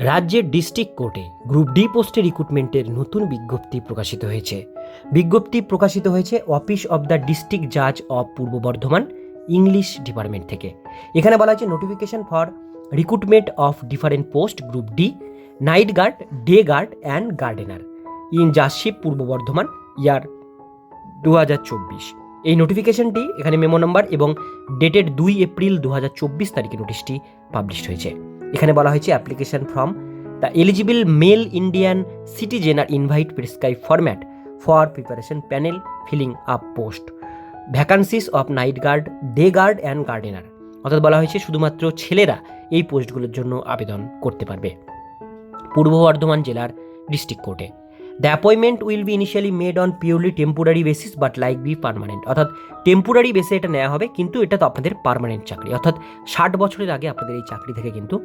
রাজ্যের ডিস্ট্রিক্ট কোর্টে group D পোস্টে রিক্রুটমেন্টের নতুন বিজ্ঞপ্তি প্রকাশিত হয়েছে। বিজ্ঞপ্তি প্রকাশিত হয়েছে অফিস অব দ্য ডিস্ট্রিক্ট জাজ of Purba Bardhaman English department থেকে। এখানে বলা হয়েছে notification for recruitment of different post group D night guard day guard and gardener in judgeship Purba Bardhaman year দু হাজার চব্বিশ এই নোটিফিকেশনটি এখানে মেমো নাম্বার এবং ডেটেড দুই এপ্রিল দু হাজার চব্বিশ তারিখে নোটিশটি পাবলিশ হয়েছে। এখানে বলা হয়েছে application form the eligible male Indian citizen are invite prescribe format for preparation panel filling up post vacancies of night guard day guard and gardener অর্থাৎ বলা হয়েছে শুধুমাত্র ছেলেরা এই পোস্টগুলোর জন্য আবেদন করতে পারবে। পূর্ব বর্ধমান জেলার ডিস্ট্রিক্ট কোর্টে the appointment will be initially made on purely temporary basis but like be permanent অর্থাৎ টেম্পোরারি বেসে এটা নেওয়া হবে, কিন্তু এটা তো আপনাদের পার্মানেন্ট চাকরি। অর্থাৎ ষাট বছরের আগে আপনাদের এই চাকরি থেকে কিন্তু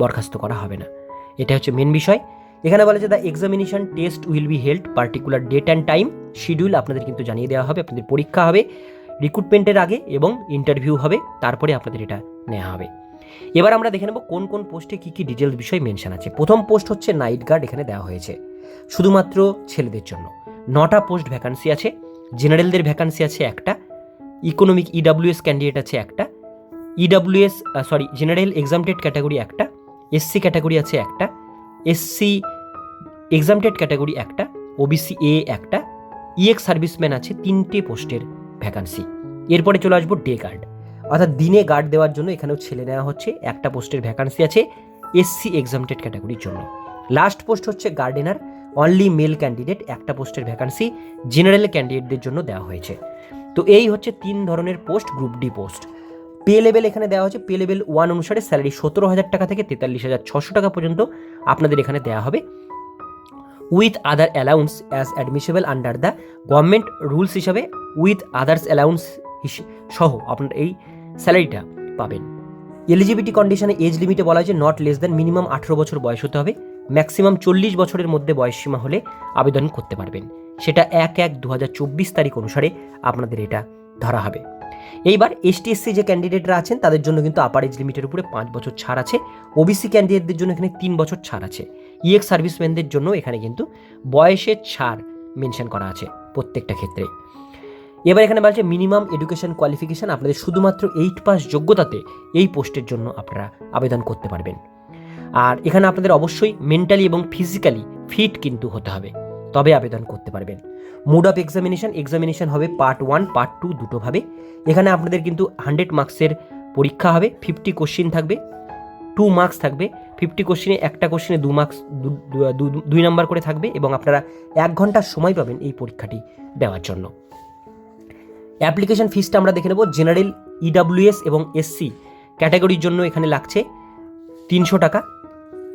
বরখাস্ত করা হবে না। এটা হচ্ছে মেন বিষয়। এখানে বলা যে the examination test will be held particular date and time schedule আপনাদের কিন্তু জানিয়ে দেওয়া হবে, আপনাদের পরীক্ষা হবে রিক্রুটমেন্টের আগে এবং ইন্টারভিউ হবে, তারপরে আপনাদের এটা নেওয়া হবে। এবার আমরা দেখে নেব কোন কোন পোস্টে কী কী ডিটেলস বিষয় মেনশন আছে। প্রথম পোস্ট হচ্ছে নাইট গার্ড এখানে দেওয়া হয়েছে। শুধুমাত্র ছেলেদের জন্য। নটা পোস্ট ভ্যাকান্সি আছে, জেনারেলদের ভ্যাকান্সি আছে একটা, ইকোনমিক ইডাব্লিউএস ক্যান্ডিডেট আছে একটা EWS sorry general exempted category একটা এসসি ক্যাটাগরি আছে একটা এসসি এক্সামটেড ক্যাটাগরি একটা ওবিসি এ একটা ইএক্স সার্ভিসম্যান আছে তিনটে পোস্টের ভ্যাকান্সি। এরপরে চলে আসব ডে গার্ড অর্থাৎ দিনে গার্ড দেওয়ার জন্য এখানেও ছেলে নেওয়া হচ্ছে, একটা পোস্টের ভ্যাকান্সি আছে এসসি এক্সামটেড ক্যাটাগরির জন্য। লাস্ট পোস্ট হচ্ছে গার্ডেনার অনলি মেল ক্যান্ডিডেট একটা পোস্টের ভ্যাকান্সি জেনারেল ক্যান্ডিডেটদের জন্য দেওয়া হয়েছে। তো এই হচ্ছে তিন ধরনের post group D post pay level এখানে দেওয়া হচ্ছে পে লেভেল ওয়ান অনুসারে স্যালারি সতেরো হাজার টাকা থেকে তেতাল্লিশ হাজার ছশো টাকা পর্যন্ত আপনাদের এখানে দেওয়া হবে। With other allowance as admissible under the government rules হিসাবে উইথ আদার্স অ্যালাউন্স সহ আপনার এই স্যালারিটা পাবেন। এলিজিবিলিটি কন্ডিশনে এজ লিমিটে বলা হয়েছে নট লেস দ্যান মিনিমাম আঠেরো বছর বয়স হতে হবে। ম্যাক্সিমাম চল্লিশ বছরের মধ্যে বয়সসীমা হলে আবেদন করতে পারবেন। সেটা এক এক দু তারিখ অনুসারে আপনাদের এটা ধরা হবে। এইবার এসটিএসসি যে ক্যান্ডিডেটরা আছেন, তাদের জন্য কিন্তু আপার এজ লিমিটের উপরে পাঁচ বছর ছাড় আছে। ওবিসি ক্যান্ডিডেটদের জন্য এখানে তিন বছর ছাড় আছে। ইএক্স সার্ভিসম্যানদের জন্য এখানে কিন্তু বয়সের ছাড় মেনশন করা আছে প্রত্যেকটা ক্ষেত্রে। এবার এখানে বলছে মিনিমাম এডুকেশন কোয়ালিফিকেশান আপনাদের শুধুমাত্র এইট পাস যোগ্যতাতে এই পোস্টের জন্য আপনারা আবেদন করতে পারবেন। আর এখানে আপনাদের অবশ্যই মেন্টালি এবং ফিজিক্যালি ফিট কিন্তু হতে হবে। তবে আবেদন করতে পারবেন। মুড অফ এক্সামিনেশন এক্সামিনেশন হবে পার্ট ওয়ান পার্ট টু দুটোভাবে এখানে আপনাদের কিন্তু হান্ড্রেড মার্কসের পরীক্ষা হবে ফিফটি কোশ্চিন থাকবে টু মার্কস থাকবে ফিফটি কোশ্চিনে একটা কোশ্চিনে দু মার্কস দুই নাম্বার করে থাকবে এবং আপনারা এক ঘণ্টার সময় পাবেন এই পরীক্ষাটি দেওয়ার জন্য। অ্যাপ্লিকেশন ফিসটা আমরা দেখে নেব। জেনারেল ইডাব্লিউএস এবং এসসি ক্যাটাগরির জন্য এখানে লাগছে তিনশো টাকা।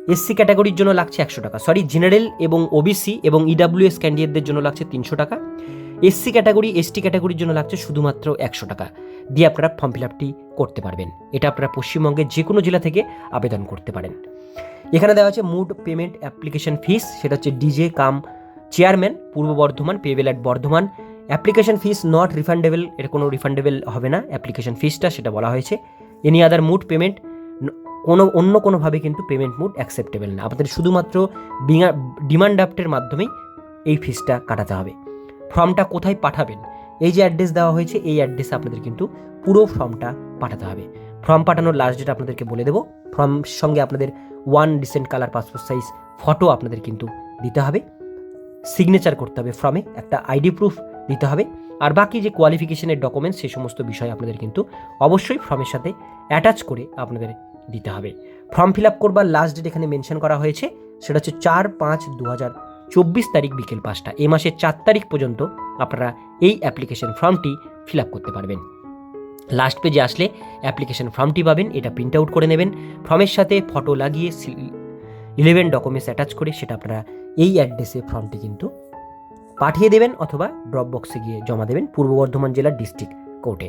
এসসি ক্যাটাগরির জন্য লাগছে একশো টাকা। সরি জেনারেল এবং ওবিসি এবং ইডাব্লিউএস ক্যান্ডিডেটদের জন্য লাগছে তিনশো টাকা। এসসি ক্যাটাগরি এসটি ক্যাটাগরির জন্য লাগছে শুধুমাত্র একশো টাকা। দিয়ে আপনারা ফর্ম ফিল আপটি করতে পারবেন। এটা আপনারা পশ্চিমবঙ্গের যে কোনো জেলা থেকে আবেদন করতে পারেন। এখানে দেওয়া আছে মুড পেমেন্ট অ্যাপ্লিকেশন ফিস সেটা হচ্ছে DJ cum chairman Purba Bardhaman payable at Bardhaman. Application fees not refundable এর কোনো রিফান্ডেবল হবে না। অ্যাপ্লিকেশন ফিসটা সেটা বলা হয়েছে। এনি আদার মুড পেমেন্ট কোনো, অন্য কোনোভাবে কিন্তু পেমেন্ট মুড অ্যাকসেপ্টেবল না। আপনাদের শুধুমাত্র ডিমান্ড ড্রাফটের মাধ্যমেই এই ফিসটা কাটাতে হবে। ফর্মটা কোথায় পাঠাবেন? এই যে অ্যাড্রেস দেওয়া হয়েছে, এই অ্যাড্রেসে আপনাদের কিন্তু পুরো ফর্মটা পাঠাতে হবে। ফর্ম পাঠানোর লাস্ট ডেট আপনাদেরকে বলে দেবো। ফর্ম সঙ্গে আপনাদের one decent colour passport size photo আপনাদের কিন্তু দিতে হবে। সিগনেচার করতে হবে ফর্মে একটা আইডি প্রুফ দিতে হবে। আর বাকি যে কোয়ালিফিকেশনের ডকুমেন্টস সেই সমস্ত বিষয় আপনাদের কিন্তু অবশ্যই ফর্মের সাথে অ্যাটাচ করে আপনাদের দিতে হবে। ফর্ম ফিল আপ করবার লাস্ট ডেট এখানে মেনশন করা হয়েছে, সেটা হচ্ছে চার পাঁচ দু হাজার চব্বিশ তারিখ বিকেল পাঁচটা। এ মাসের চার তারিখ পর্যন্ত আপনারা এই অ্যাপ্লিকেশন ফর্মটি ফিল আপ করতে পারবেন। লাস্ট পেজে আসলে অ্যাপ্লিকেশন ফর্মটি পাবেন, এটা প্রিন্ট আউট করে নেবেন। ফর্মের সাথে ফটো লাগিয়ে ইলেভেন ডকুমেন্টস অ্যাটাচ করে সেটা আপনারা এই অ্যাড্রেসে ফর্মটি কিন্তু পাঠিয়ে দেবেন অথবা ড্রপ বক্সে গিয়ে জমা দেবেন পূর্ব বর্ধমান জেলার ডিস্ট্রিক্ট কোর্টে